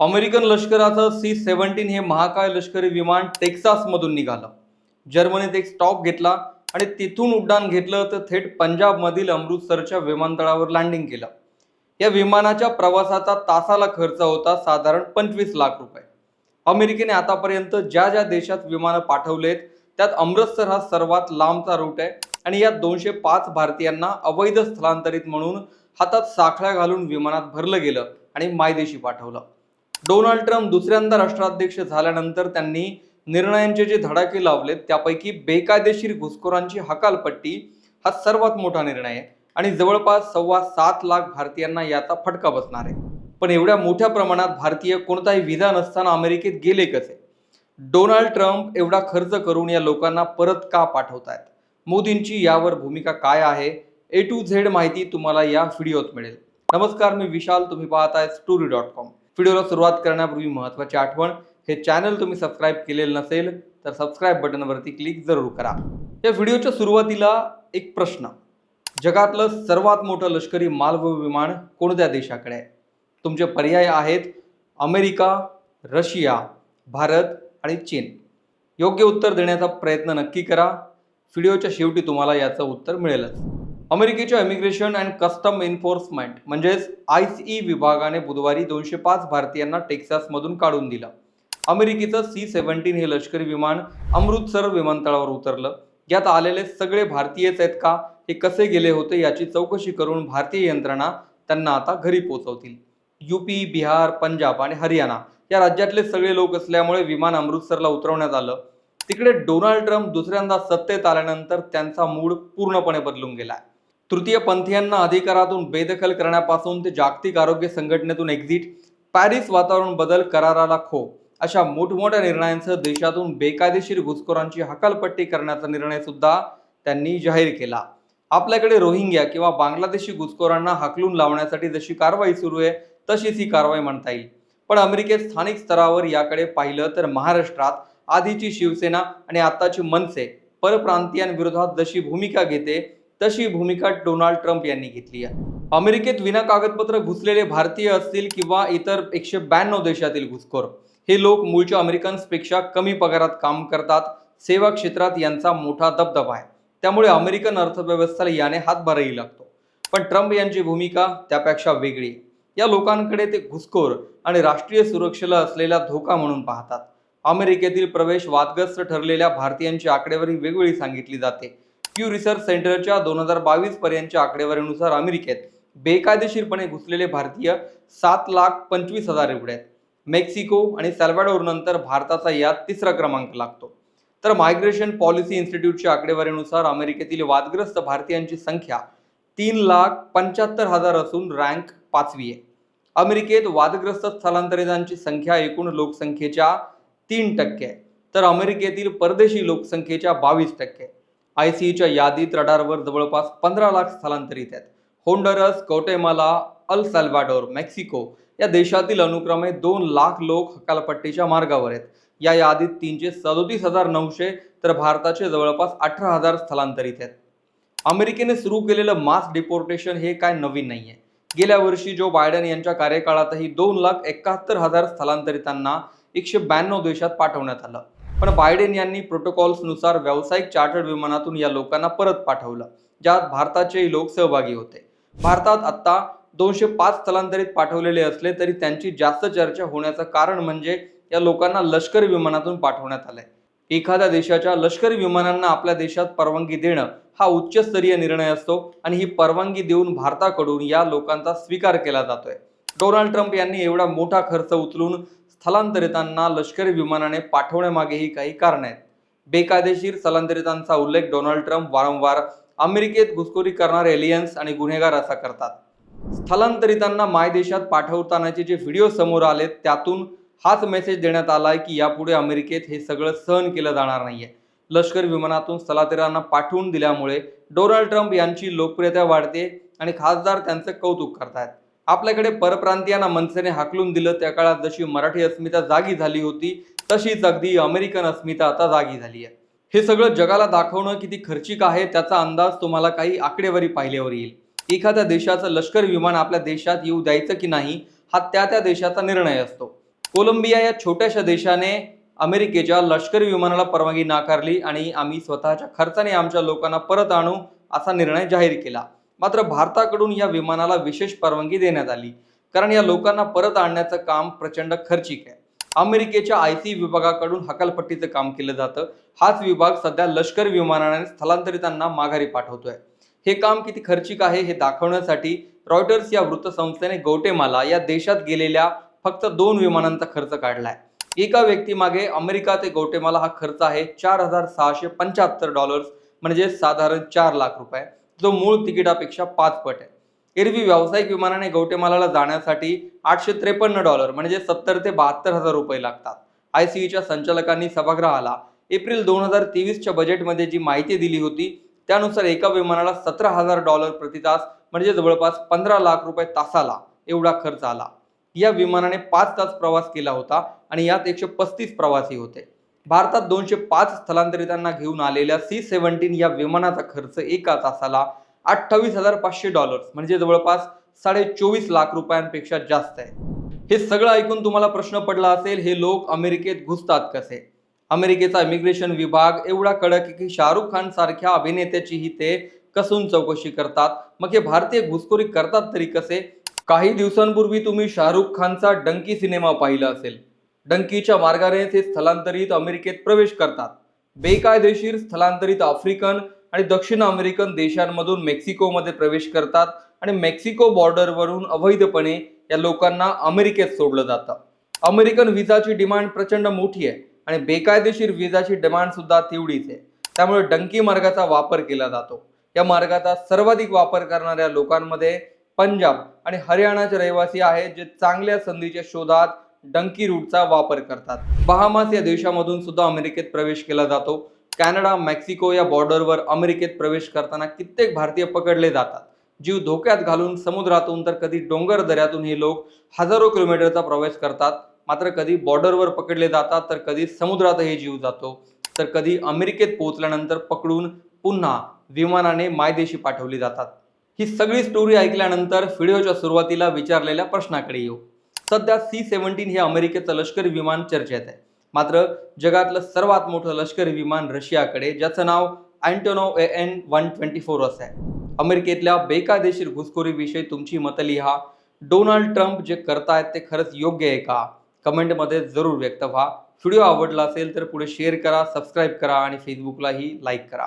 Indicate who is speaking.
Speaker 1: American लष्कराचं C seventeen हे महाकाय लष्करी विमान टेक्सासमधून निघालं. जर्मनीत एक स्टॉप घेतला आणि तिथून उड्डाण घेतलं तर थेट पंजाबमधील अमृतसरच्या विमानतळावर लँडिंग केलं. या विमानाच्या प्रवासाचा तासाला खर्च होता साधारण पंचवीस लाख रुपये. अमेरिकेने आतापर्यंत ज्या ज्या देशात विमानं पाठवलेत त्यात अमृतसर हा सर्वात लांबचा रूट आहे आणि यात दोनशे पाच भारतीयांना अवैध स्थलांतरित म्हणून हातात साखळ्या घालून विमानात भरलं गेलं आणि मायदेशी पाठवलं. डोनाल्ड ट्रम्प दुसऱ्यांदा राष्ट्राध्यक्ष झाल्यानंतर त्यांनी निर्णयांचे जे धडाके लावलेत त्यापैकी बेकायदेशीर घुसखोरांची हकालपट्टी हा सर्वात मोठा निर्णय आहे. आणि जवळपास सव्वा सात लाख भारतीयांना याचा फटका बसणार आहे. पण एवढ्या मोठ्या प्रमाणात भारतीय कोणताही विधा नसताना अमेरिकेत गेले कसे? डोनाल्ड ट्रम्प एवढा खर्च करून या लोकांना परत का पाठवतायत? मोदींची यावर भूमिका काय आहे? ए टू झेड माहिती तुम्हाला या व्हिडिओत मिळेल. नमस्कार मी विशाल. तुम्ही पाहताय स्टोरी डॉट कॉम व्हिडिओला सुरुवात करण्यापूर्वी महत्त्वाची आठवण हे चॅनल तुम्ही सबस्क्राईब केलेलं नसेल तर सबस्क्राईब बटनवरती क्लिक जरूर करा. या व्हिडिओच्या सुरुवातीला एक प्रश्न. जगातलं सर्वात मोठं लष्करी मालव विमान कोणत्या देशाकडे आहे? तुमचे पर्याय आहेत अमेरिका रशिया भारत आणि चीन. योग्य उत्तर देण्याचा प्रयत्न नक्की करा. व्हिडिओच्या शेवटी तुम्हाला याचं उत्तर मिळेलच. अमेरिकेच्या इमिग्रेशन अँड कस्टम एन्फोर्समेंट म्हणजेच आय सी ई विभागाने बुधवारी दोनशे पाच भारतीयांना टेक्सासमधून काढून दिलं. अमेरिकेचं सी सेव्हन्टीन हे लष्करी विमान अमृतसर विमानतळावर उतरलं. यात आलेले सगळे भारतीयच आहेत का? हे कसे गेले होते? याची चौकशी करून भारतीय यंत्रणा त्यांना आता घरी पोहोचवतील यूपी बिहार पंजाब आणि हरियाणा या राज्यातले सगळे लोक असल्यामुळे विमान अमृतसरला उतरवण्यात आलं. तिकडे डोनाल्ड ट्रम्प दुसऱ्यांदा सत्तेत आल्यानंतर त्यांचा मूड पूर्णपणे बदलून गेलाय. तृतीय पंथीयांना अधिकारातून बेदखल करण्यापासून ते जागतिक आरोग्य संघटनेतून एक्झिट पॅरिस वातावरण बदल कराराला खो अशा मोठमोठ्या निर्णयांसह देशातून बेकायदेशीर घुसखोरांची हकालपट्टी करण्याचा निर्णय सुद्धा त्यांनी जाहीर केला. आपल्याकडे रोहिंग्या किंवा बांगलादेशी घुसखोरांना हाकलून लावण्यासाठी जशी कारवाई सुरू आहे तशीच ही कारवाई म्हणता येईल. पण अमेरिकेत स्थानिक स्तरावर याकडे पाहिलं तर महाराष्ट्रात आधीची शिवसेना आणि आताची मनसे परप्रांतीयांविरोधात जशी भूमिका घेते तशी भूमिका डोनाल्ड ट्रम्प यांनी घेतली आहे. अमेरिकेत विना कागदपत्र घुसलेले भारतीय असतील किंवा इतर एकशे ब्याण्णव देशातील घुसखोर हे लोक मूळच्या अमेरिकन्सपेक्षा कमी पगारात काम करतात सेवा क्षेत्रात यांचा मोठा दबदबा आहे. त्यामुळे अमेरिकन अर्थव्यवस्थेला याने हातभारही लागतो. पण ट्रम्प यांची भूमिका त्यापेक्षा वेगळी या लोकांकडे ते घुसखोर आणि राष्ट्रीय सुरक्षेला असलेला धोका म्हणून पाहतात. अमेरिकेतील प्रवेश वादग्रस्त ठरलेल्या भारतीयांची आकडेवारी वेगवेगळी सांगितली जाते. क्यू रिसर्च सेंटरच्या दोन हजार बावीस पर्यंतच्या आकडेवारीनुसार अमेरिकेत बेकायदेशीरपणे घुसलेले भारतीय सात लाख पंचवीस हजार एवढे आहेत. मेक्सिको आणि सॅल्वाडोर नंतर भारताचा यात तिसरा क्रमांक लागतो. तर मायग्रेशन पॉलिसी इन्स्टिट्यूटच्या आकडेवारीनुसार अमेरिकेतील वादग्रस्त भारतीयांची संख्या तीन लाख पंच्याहत्तर हजार असून रँक पाचवी आहे. अमेरिकेत वादग्रस्त स्थलांतरितांची संख्या एकूण लोकसंख्येच्या तीन टक्के आहे. तर अमेरिकेतील परदेशी लोकसंख्येच्या बावीस टक्के आय च्या यादीत रडारवर जवळपास पंधरा लाख स्थलांतरित आहेत. होंडरस कौटेमाला अल सॅल्वाडोर मेक्सिको या देशातील अनुक्रमे दोन लाख लोक हकालपट्टीच्या मार्गावर आहेत. या यादीत तीनशे सदोतीस हजार नऊशे तर भारताचे जवळपास अठरा हजार स्थलांतरित आहेत. अमेरिकेने सुरू केलेलं मास डिपोर्टेशन हे काय नवीन नाही आहे गेल्या वर्षी जो बायडन यांच्या कार्यकाळातही दोन लाख एकाहत्तर हजार स्थलांतरितांना एकशे ब्याण्णव देशात पाठवण्यात आलं. पण बायडेन यांनी प्रोटोकॉल्सनुसार व्यावसायिक चार्टर्ड विमानातून या लोकांना परत पाठवलं ज्यात भारताचे लोक सहभागी होते. भारतात आत्ता दोनशे पाच स्थलांतरित पाठवलेले असले तरी त्यांची जास्त चर्चा होण्याचं कारण म्हणजे या लोकांना लष्करी विमानातून पाठवण्यात आलंय. एखाद्या देशाच्या लष्करी विमानांना आपल्या देशात परवानगी देणं हा उच्चस्तरीय निर्णय असतो आणि ही परवानगी देऊन भारताकडून या लोकांचा स्वीकार केला जातोय. डोनाल्ड ट्रम्प यांनी एवढा मोठा खर्च उचलून स्थलांतरितांना लष्करी विमानाने पाठवण्यामागेही काही कारण आहेत. बेकायदेशीर स्थलांतरितांचा उल्लेख डोनाल्ड ट्रम्प वारंवार अमेरिकेत घुसखोरी करणारे एलियन्स आणि गुन्हेगार असा करतात. स्थलांतरितांना मायदेशात पाठवतानाचे जे व्हिडिओ समोर आलेत त्यातून हाच मेसेज देण्यात आलाय की यापुढे अमेरिकेत हे सगळं सहन केलं जाणार नाहीये. लष्करी विमानातून स्थलांतरितांना पाठवून दिल्यामुळे डोनाल्ड ट्रम्प यांची लोकप्रियता वाढते आणि खासदार त्यांचं कौतुक करतायत. आपल्याकडे परप्रांतीयांना मनसेने हाकलून दिलं. त्या काळात जशी मराठी अस्मिता जागी झाली होती तशीच अगदी अमेरिकन अस्मिता आता जागी झाली आहे. हे सगळं जगाला दाखवणं किती खर्चिक आहे त्याचा अंदाज तुम्हाला काही आकडेवारी पाहिल्यावर येईल. एखाद्या देशाचं लष्करी विमान आपल्या देशात येऊ द्यायचं की नाही हा त्या त्या देशाचा निर्णय असतो. कोलंबिया या छोट्याशा देशाने अमेरिकेच्या लष्करी विमानाला परवानगी नाकारली आणि आम्ही स्वतःच्या खर्चाने आमच्या लोकांना परत आणू असा निर्णय जाहीर केला. मात्र भारताकडून या विमानाला विशेष परवानगी देण्यात आली. कारण या लोकांना परत आणण्याचं काम प्रचंड खर्चिक आहे. अमेरिकेच्या आय सी विभागाकडून हकालपट्टीचं काम केलं जातं. हाच विभाग सध्या लष्करी विमानाने स्थलांतरितांना माघारी पाठवतोय. हे काम किती खर्चिक आहे हे दाखवण्यासाठी रॉयटर्स या वृत्तसंस्थेने गौटेमाला या देशात गेलेल्या फक्त दोन विमानांचा खर्च काढलाय. एका व्यक्तीमागे अमेरिका ते गौटेमाला हा खर्च आहे चार हजार सहाशे पंच्याहत्तर डॉलर्स म्हणजे साधारण चार लाख रुपये. जो मूळ तिकिटापेक्षा पाच पट आहे. एरवी व्यावसायिक विमानाने गौटेमालाला जाण्यासाठी आठशे त्रेपन्न डॉलर म्हणजे सत्तर ते बहात्तर हजार रुपये लागतात. आय च्या संचालकांनी सभागृहाला एप्रिल दोन हजार तेवीसच्या बजेटमध्ये जी माहिती दिली होती त्यानुसार एका विमानाला सतरा हजार डॉलर प्रति तास म्हणजे जवळपास पंधरा लाख रुपये तासाला एवढा खर्च आला. या विमानाने पाच तास प्रवास केला होता आणि यात एकशे पस्तीस प्रवासी होते. भारतात दोनशे पाच स्थलांतरितांना घेऊन आलेल्या सी सेव्हन्टीन या विमानाचा खर्च एका तासाला अठ्ठावीस हजार पाचशे डॉलर्स म्हणजे जवळपास साडे चोवीस लाख रुपयांपेक्षा जास्त आहे. हे सगळं ऐकून तुम्हाला प्रश्न पडला असेल हे लोक अमेरिकेत घुसतात कसे? अमेरिकेचा इमिग्रेशन विभाग एवढा कडक की शाहरुख खान सारख्या अभिनेत्याचीही ते कसून चौकशी करतात. मग हे भारतीय घुसखोरी करतात तरी कसे? काही दिवसांपूर्वी तुम्ही शाहरुख खानचा डंकी सिनेमा पाहिला असेल. डंकीच्या मार्गाने ते स्थलांतरित अमेरिकेत प्रवेश करतात. बेकायदेशीर स्थलांतरित आफ्रिकन आणि दक्षिण अमेरिकन देशांमधून मेक्सिकोमध्ये प्रवेश करतात आणि मेक्सिको बॉर्डरवरून अवैधपणे या लोकांना अमेरिकेत सोडलं जातं. अमेरिकन व्हिसाची डिमांड प्रचंड मोठी आहे आणि बेकायदेशीर व्हिसाची डिमांड सुद्धा तेवढीच आहे. त्यामुळे डंकी मार्गाचा वापर केला जातो. या मार्गाचा सर्वाधिक वापर करणाऱ्या लोकांमध्ये पंजाब आणि हरियाणाचे रहिवासी आहेत जे चांगल्या संधीच्या शोधात डंकी रूटचा वापर करतात. बहामास या देशामधून सुद्धा अमेरिकेत प्रवेश केला जातो. कॅनडा मेक्सिको या बॉर्डरवर अमेरिकेत प्रवेश करताना कित्येक भारतीय पकडले जातात. जीव धोक्यात घालून समुद्रातून तर कधी डोंगर दऱ्यातून हे लोक हजारो किलोमीटरचा प्रवेश करतात. मात्र कधी बॉर्डरवर पकडले जातात तर कधी समुद्रातही जीव जातो. तर कधी अमेरिकेत पोहोचल्यानंतर पकडून पुन्हा विमानाने मायदेशी पाठवली जातात. ही सगळी स्टोरी ऐकल्यानंतर व्हिडिओच्या सुरुवातीला विचारलेल्या प्रश्नाकडे येऊ. सध्या सी सेव्हन्टीन हे अमेरिकेचं लष्करी विमान चर्चेत आहे. मात्र जगातलं सर्वात मोठं लष्करी विमान रशियाकडे ज्याचं नाव Antonov A N one twenty four असं आहे. अमेरिकेतल्या बेकायदेशीर घुसखोरीविषयी तुमची मतं लिहा. डोनाल्ड ट्रम्प जे करतायत ते खरंच योग्य आहे का? कमेंटमध्ये जरूर व्यक्त व्हा. व्हिडिओ आवडला असेल तर पुढे शेअर करा सबस्क्राईब करा आणि फेसबुकलाही लाईक करा.